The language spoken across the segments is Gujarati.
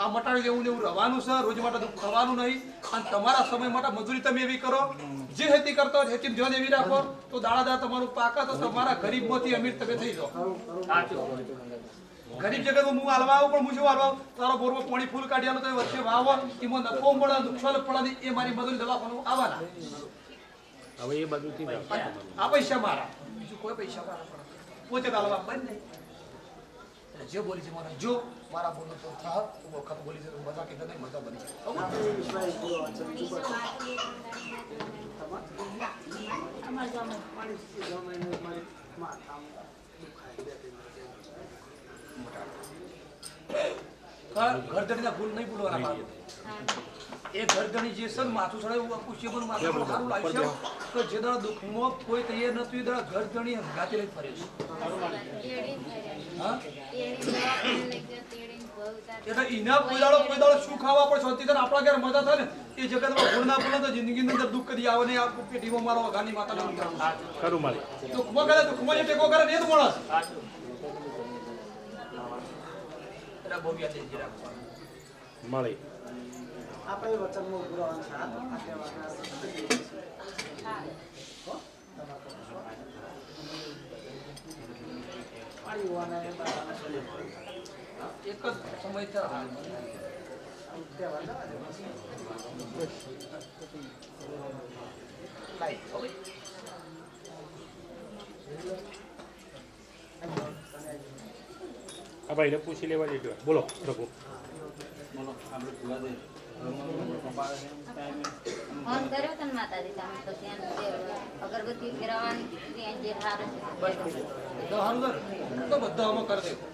આ મટાડી દેવું ને એવું રવાનું છે રોજ માટે દુઃખ થવાનું નહીં. અને તમારા સમય માટે મજૂરી તમે એવી કરો. જે ખેતી કરતો હોય ખેતી ધ્યાન એવી રાખો. તો દાડા તમારું પાકા તો તમારા ગરીબમાંથી અમીર તમે થઈ જાઓ. ગરીબ જગત હું હાલવા આવું પણ હું શું હાલવા? તારો બોરમાં પાણી ફૂલ કાઢી આલો તો વચ્ચે વાવો એમાં નફો મળે નુકસાન પડે એ મારી મજૂરી દવાખાનું આવવાના. હવે એ બધુંથી આ પૈસા મારા. બીજું કોઈ પૈસા મારા પોતે હાલવા બંધ નહીં. જે બોલી છે મને જો મારા બોલો તો થા હું વખત બોલી છે મજા કે નહીં મજા બની ખબર? ભૂલ નહીં ભૂલવાના. એ ઘરધણી જે છે માથું સડાય એવું આખું પણ માથું સારું લાગશે તો જે દાડા દુઃખમાં કોઈ તૈયાર નથી, એ દાડા ઘરધણી હંગાતે લઈને ફરે છે ઈના કોઈ દાડો શું ખાવા પણ શાંતિ થાય આપણા ઘેર મજા થાય ને? એ જગતમાં ના ભૂલે તો જિંદગીની અંદર દુઃખ કદી આવે નહીં. આ પેટીમાં મારો વઘાની માતાના ખરું મારી. દુઃખમાં કરે દુઃખમાં જે ટેકો કરે ને જ. મળી આપણે વચનમાં ઉભું રહેવાનું છે. એક જ સમય થાય તહેવાર જવા દે. લાઈ હવે આ ભાઈને પૂછી લેવા જેટલું બોલો પ્રભુ ફોન કર્યો તને માતાજી તમે તો ત્યાં અગરબત્તી ફેરવવાની ત્યાં જે હાર સારું છે તો બધા આમાં કરી દેવું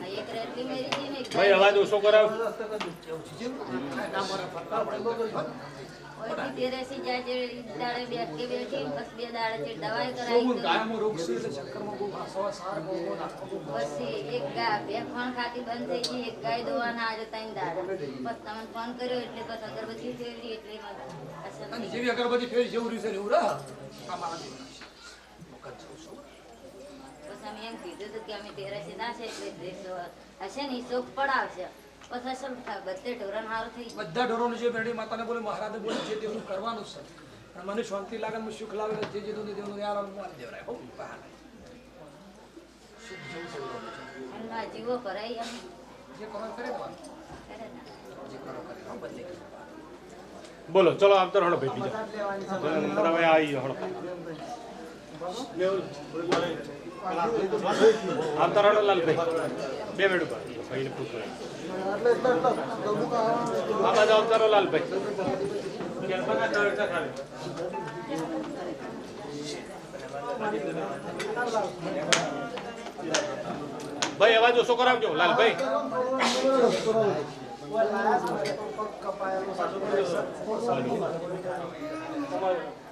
આ એક રેટલી મેરી છે ને એક ભાઈ, અવાજ ઓછો કરાવ પછી એક ગાય બે ફોન ખાતી બંધ થઈ ગઈ એક ગાય દોવાના આજે ત્રણ દાડા તમને ફોન કર્યો એટલે બસ અગરબત્તી ફેરવી. જેવી રહ્યું છે એવું રહે આ મારા જેવું છે. મગજ જેવું છે. પછી અમે એમ કીધું કે અમે તેરાસી ના છે એટલે હશે ને શોખ પડાવશે. પછી અસલ બધે ઢોરણ સારું થઈ બધા ઢોરોનું જે બેડી માતાને બોલે મહારાજે બોલે જે દેવનું કરવાનું છે. અને મને શાંતિ લાગે મને સુખ લાગે જે જે દેવનું દેવનું યાર મારી દેવરાય. હો. જીવો જે કરો કરે. જે કરો કરે. બદલે બોલો ચલો આવતો હળો ભાઈ બીજો. આવી હળો બે મિનિટ આ બાજુ આવતા લાલભાઈ ભાઈ અવાજ ઓછો કરાવજો લાલભાઈ કપાયેલો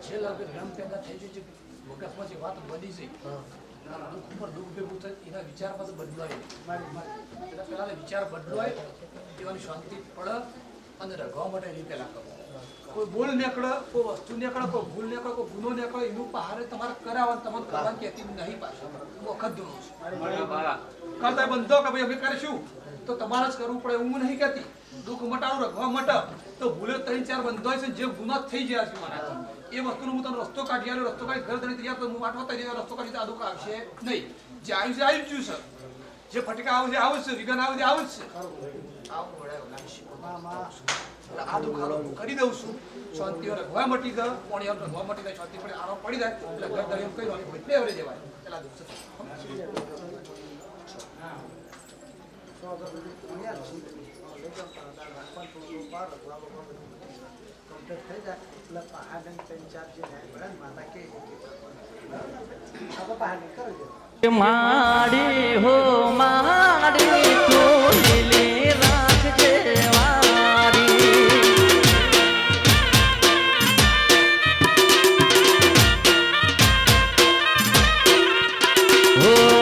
જે લાગે ભ્રમ પેદા થઈ જાય છે મગજમાં જે વાત બની છે દુઃખ ઉપર દુઃખ ભેગું થાય એના વિચારમાં તો બદલાય. મારી- મારી. એટલે પેલા વિચાર બદલાય એવાની શાંતિ પડે અને રગવા માટે એ પેલા કરો. કોઈ બોલ નીકળે કોઈ વસ્તુ નીકળે કોઈ ભૂલ નીકળે કોઈ ગુનો નીકળે એનું પહારે તમારે કરાવવાનું તમારે કરવાનું કહેતી નહીં પાછું. વખત છે કરતા બંધો કે ભાઈ અમે કરીશું? તો તમારે જ કરવું પડે એવું નહીં કહેતી. દુઃખ મટાવ રખવા મટા તો ભૂલે ત્રણ ચાર બંધો છે જે ગુના થઈ ગયા છે મારા એ વસ્તુનો હું તમને રસ્તો કાઢી આવ્યો રસ્તો કાઢી ઘર ધરી તૈયાર હું બતાવી તૈયાર, રસ્તો કાઢી તો આ દુઃખ આવશે નહીં. જે આવ્યું છે આવી ગયું સર. જે ફટકા આવે છે, આવે જ છે, વિઘન આવે છે, આવે જ છે. આવું વળાય ઓલાને શીખો. એટલે આ દુઃખ હાલો, હું કરી દઉં છું. શાંતિ રખવા મટી ગયો પાણી રખવા મટી જાય, શાંતિ પડે, આરામ પડી જાય. એટલે ઘર કમ્પ્લીટ થઈ જાય. એટલે પહાડને ત્રણ ચાર જે માડી હો માડી તું રાખજે વાડી હો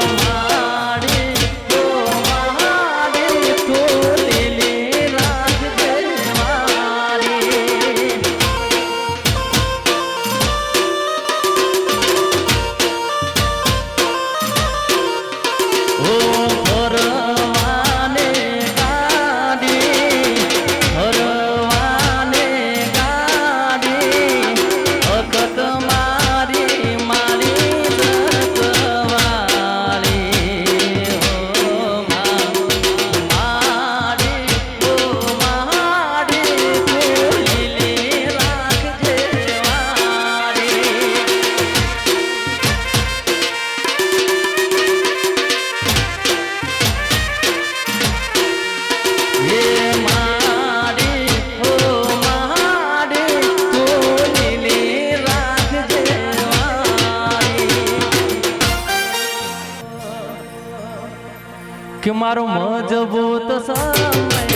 કે મારો મજબૂત સમય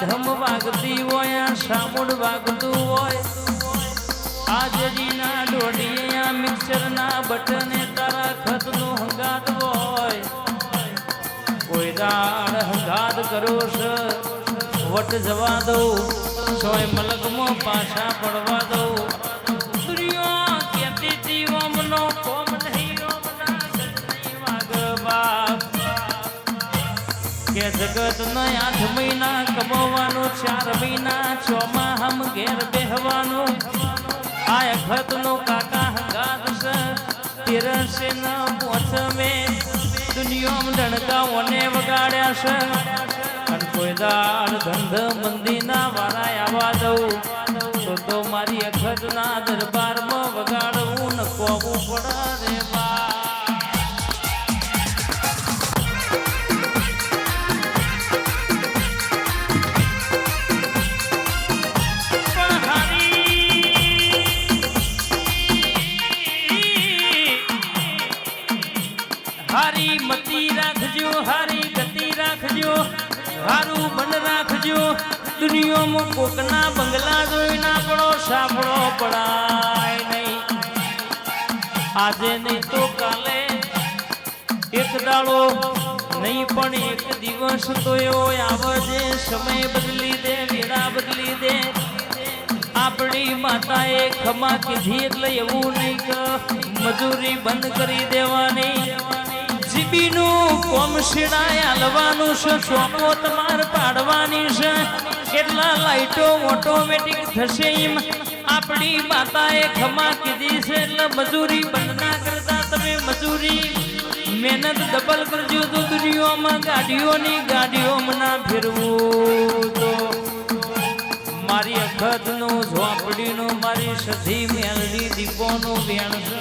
આ વાગતી હોય, આ સામુડ વાગતું હોય. આજરીના દોઢિયા મિક્સરના બટને તારા ખતનો હંગાત હોય. કોઈ દાડ હંગાત કરો છે વટ જવા દઉં, સોય મલકમાં પાછા પડવા દઉં. કે જગત ન આઠ મહિના કમાવાનું, ચાર મહિના ચોમાહમ ઘેર બેહવાનું. આ અખત નો કાકા હંગાત તિરસે ન પોચમે દુનિયામાં ડણકાઓને વગાડ્યા છે. અને કોઈ દાળ, ધંધ, મંદીના વારા આવવા દઉં. તો તો મારી અખત ના દરબારમાં વગાડવું ન કોવું પડે રે દુનિયામાં કોકના બંગલા જોઈ ના પડો સાંભળો પડાય નહીં. આજે નહીં તો કાલે એક દાડો નહીં, પણ એક દિવસ તો એવો આવે સમય બદલી દે, વેળા બદલી દે. આપણી માતાએ ખમા કીધી એટલે એવું નહીં કે મજૂરી બંધ કરી દેવાની. જીબીનું કોમ શેડાય હલવાનું છે, ચોકો તમારે પાડવાની છે. કેટલા લાઈટો ઓટોમેટિક થશે એમ આપણી માતાએ ખમા કીધી છે. એટલે મજૂરી બંધ ના કરતા તમે મજૂરી મહેનત ડબલ કરજો તો દુનિયામાં ગાડીઓની ગાડીઓમાં ના ફેરવું તો. મારી અખત નો ઝોપડી નો મારી સધી મેલડી દીપો નો વેણ છે